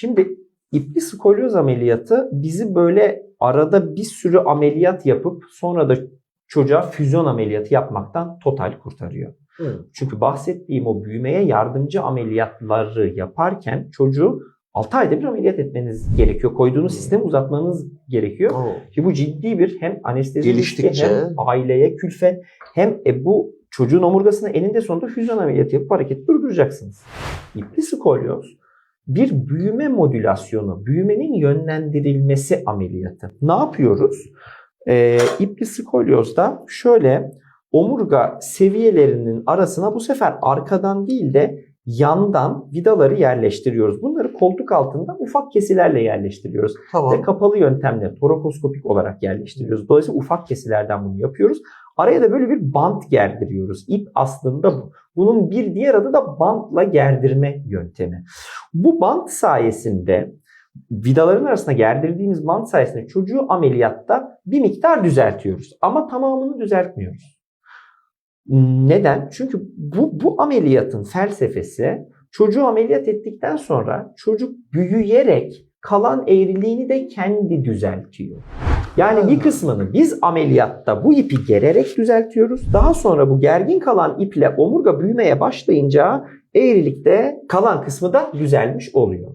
Şimdi ipli skolyoz ameliyatı bizi böyle arada bir sürü ameliyat yapıp sonra da çocuğa füzyon ameliyatı yapmaktan total kurtarıyor. Hı. Çünkü bahsettiğim o büyümeye yardımcı ameliyatları yaparken çocuğu 6 ayda bir ameliyat etmeniz gerekiyor. Koyduğunuz sistemi uzatmanız gerekiyor. Oo. Ki bu ciddi bir hem anestezi riski hem aileye külfet hem e, bu çocuğun omurgasını eninde sonunda füzyon ameliyatı yapıp hareketi durduracaksınız. İpli skolyoz bir büyüme modülasyonu, büyümenin yönlendirilmesi ameliyatı. Ne yapıyoruz? Ee, ipli skolyozda şöyle omurga seviyelerinin arasına bu sefer arkadan değil de yandan vidaları yerleştiriyoruz. Bunları koltuk altında ufak kesilerle yerleştiriyoruz ve Tamam. kapalı yöntemle torokoskopik olarak yerleştiriyoruz. Dolayısıyla ufak kesilerden bunu yapıyoruz. Araya da böyle bir bant gerdiriyoruz. İp aslında bu. Bunun bir diğer adı da bantla gerdirme yöntemi. Bu bant sayesinde vidaların arasına gerdirdiğimiz bant sayesinde çocuğu ameliyatta bir miktar düzeltiyoruz. Ama tamamını düzeltmiyoruz. Neden? Çünkü bu, bu ameliyatın felsefesi çocuğu ameliyat ettikten sonra çocuk büyüyerek kalan eğriliğini de kendi düzeltiyor. Yani bir kısmını biz ameliyatta bu ipi gererek düzeltiyoruz. Daha sonra bu gergin kalan iple omurga büyümeye başlayınca eğrilikte kalan kısmı da düzelmiş oluyor.